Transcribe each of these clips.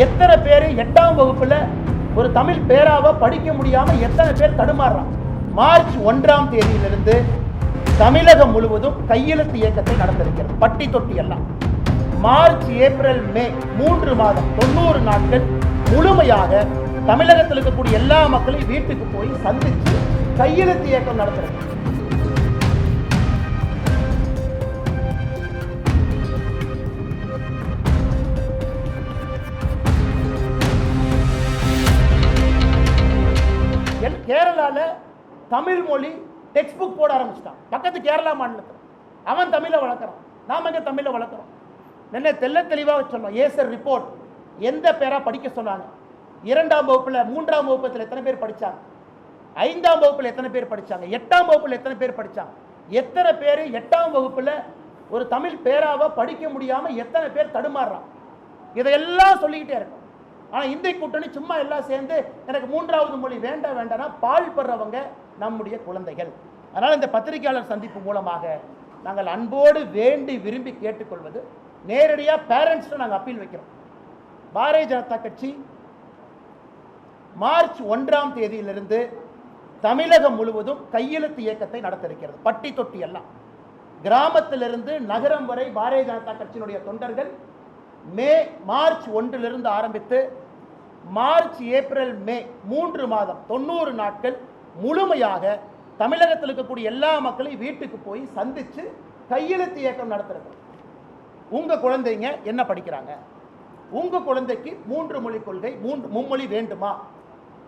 எத்தனை பேர் எட்டாம் வகுப்புல ஒரு தமிழ் பேராவை படிக்க முடியாமல் எத்தனை பேர் தடுமாறுறான்? மார்ச் ஒன்றாம் தேதியிலிருந்து தமிழகம் முழுவதும் கையெழுத்து இயக்கத்தை நடந்திருக்கிறது பட்டி தொட்டி எல்லாம். மார்ச் ஏப்ரல் மே மூன்று மாதம் தொண்ணூறு நாட்கள் முழுமையாக தமிழகத்தில் இருக்கக்கூடிய எல்லா மக்களையும் வீட்டுக்கு போய் சந்திச்சு கையெழுத்து இயக்கம் நடத்துறது கேரளாவில் தமிழ் மொழி டெக்ஸ்ட் புக் போட ஆரம்பிச்சிட்டான். பக்கத்து கேரளா மாநிலத்தில். அவன் தமிழை வளர்க்குறான். நாம் எங்கே தமிழை வளர்க்குறோம்? என்ன தெல்ல தெளிவாக சொன்னோம். ஏசர் ரிப்போர்ட் எந்த பேரா படிக்க சொன்னாங்க? இரண்டாம் வகுப்பில் மூன்றாம் வகுப்பத்தில் எத்தனை பேர் படிச்சாங்க? ஐந்தாம் வகுப்பில் எத்தனை பேர் படிச்சாங்க? எட்டாம் வகுப்பில் எத்தனை பேர் படித்தாங்க எத்தனை பேர் எட்டாம் வகுப்பில் ஒரு தமிழ் பேராவை படிக்க முடியாமல் எத்தனை பேர் தடுமாறுறான்? இதையெல்லாம் சொல்லிக்கிட்டே இருக்கும். ஆனால் இந்திய கூட்டணி சும்மா எல்லாம் சேர்ந்து எனக்கு மூன்றாவது மொழி வேண்டாம் வேண்டாம்னா பால்படுறவங்க நம்முடைய குழந்தைகள். அதனால் இந்த பத்திரிகையாளர் சந்திப்பு மூலமாக நாங்கள் அன்போடு வேண்டி விரும்பி கேட்டுக்கொள்வது நேரடியாக பேரண்ட்ஸ்ட்டு நாங்கள் அப்பீல் வைக்கிறோம். பாரதிய ஜனதா கட்சி மார்ச் ஒன்றாம் தேதியிலிருந்து தமிழகம் முழுவதும் கையெழுத்து இயக்கத்தை நடத்த இருக்கிறது பட்டி தொட்டி எல்லாம். கிராமத்திலிருந்து நகரம் வரை பாரதிய ஜனதா கட்சியினுடைய தொண்டர்கள் மே மார்ச் ஒன்றிலிருந்து ஆரம்பித்து மார்ச் ஏப்ரல் மே மூன்று மாதம் தொண்ணூறு நாட்கள் முழுமையாக தமிழகத்தில் இருக்கக்கூடிய எல்லா மக்களையும் வீட்டுக்கு போய் சந்தித்து கையெழுத்து இயக்கம் நடத்துறது. உங்கள் குழந்தைங்க என்ன படிக்கிறாங்க? உங்கள் குழந்தைக்கு மூன்று மொழி கொள்கை மூன்று மும்மொழி வேண்டுமா?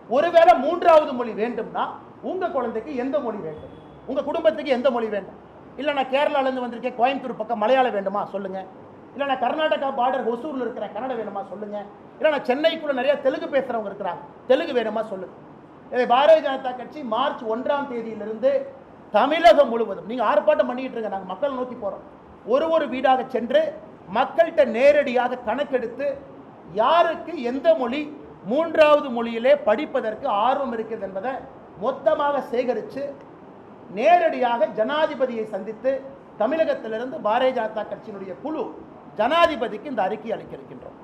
ஒருவேளை மூன்றாவது மொழி வேண்டும்னா உங்கள் குழந்தைக்கு எந்த மொழி வேண்டும்? உங்கள் குடும்பத்துக்கு எந்த மொழி வேண்டும்? இல்லை நான் கேரளாலேருந்து வந்திருக்கேன் கோயம்புத்தூர் பக்கம் மலையாளம் வேண்டுமா? சொல்லுங்கள் இல்லை நான் கர்நாடகா பார்டர் ஒசூரில் இருக்கிறேன் கன்னடம் வேணுமா சொல்லுங்க? இல்லை நான் சென்னைக்குள்ள நிறைய தெலுங்கு பேசுகிறவங்க இருக்கிறாங்க. தெலுங்கு வேணுமா சொல்லுங்க? இதை பாரதிய ஜனதா கட்சி மார்ச் ஒன்றாம் தேதியிலிருந்து தமிழகம் முழுவதும் நீங்கள் ஆர்ப்பாட்டம் பண்ணிக்கிட்டு இருங்க நாங்கள் மக்கள் நோக்கி போகிறோம் ஒரு ஒரு வீடாக சென்று மக்கள்கிட்ட நேரடியாக கணக்கெடுத்து யாருக்கு எந்த மொழி மூன்றாவது மொழியிலே படிப்பதற்கு ஆர்வம் இருக்கிறது என்பதை மொத்தமாக சேகரித்து நேரடியாக ஜனாதிபதியை சந்தித்து தமிழகத்திலிருந்து பாரதிய ஜனதா கட்சியினுடைய குழு ஜனாதிபதிக்கு இந்த அறிக்கை அளிக்க இருக்கின்றோம்.